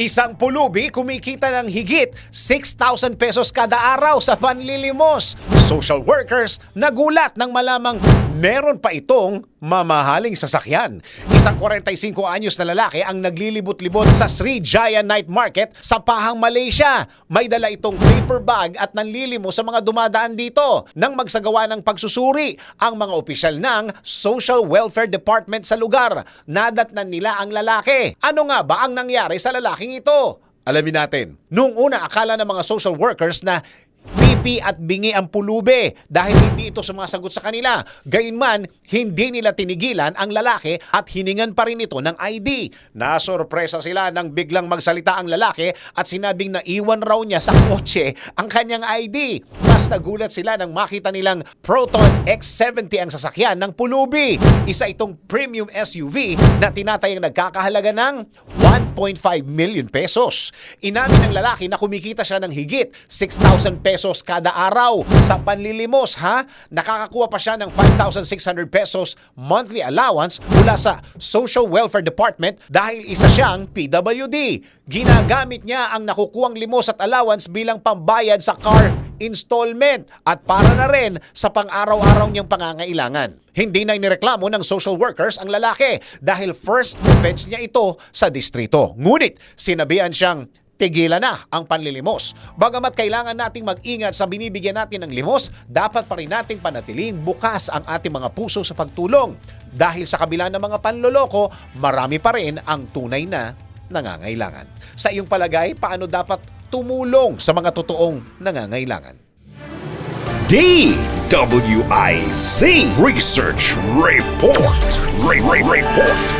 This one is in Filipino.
Isang pulubi kumikita ng higit 6,000 pesos kada araw sa panlilimos. Social workers nagulat nang malamang meron pa itong mamahaling sasakyan. Isang 45 anyos na lalaki ang naglilibot-libot sa Srijaya Night Market sa Pahang, Malaysia. May dala itong paper bag at nanlilimo sa mga dumadaan dito. Nang magsagawa ng pagsusuri, ang mga opisyal ng Social Welfare Department sa lugar. Nadatnan nila ang lalaki. Ano nga ba ang nangyari sa lalaking ito? Alamin natin. Noong una, akala ng mga social workers na pipi at bingi ang pulube dahil hindi ito sumasagot sa kanila. Gayunman, hindi nila tinigilan ang lalaki at hiningan pa rin ito ng ID. Nasorpresa sila nang biglang magsalita ang lalaki at sinabing na iwan raw niya sa kotse ang kanyang ID. Mas nagulat sila nang makita nilang Proton X70 ang sasakyan ng pulubi. Isa itong premium SUV na tinatayang nagkakahalaga ng 1.5 million pesos. Inamin ng lalaki na kumikita siya ng higit 6,000 pesos kada araw sa panlilimos ha. Nakakakuha pa siya ng 5,600 pesos monthly allowance mula sa Social Welfare Department dahil isa siyang PWD. Ginagamit niya ang nakukuhang limos at allowance bilang pambayad sa car installment at para na rin sa pang-araw-araw niyang pangangailangan. Hindi na inireklamo ng social workers ang lalaki dahil first offense niya ito sa distrito. Ngunit sinabihan siyang tigilan na ang panlilimos. Bagamat kailangan nating mag-ingat sa binibigyan natin ng limos, dapat pa rin nating panatiling bukas ang ating mga puso sa pagtulong. Dahil sa kabila ng mga panloloko, marami pa rin ang tunay na nangangailangan. Sa iyong palagay, paano dapat tumulong sa mga totoong nangangailangan? DWIZ Research Report. Re- Re- Report.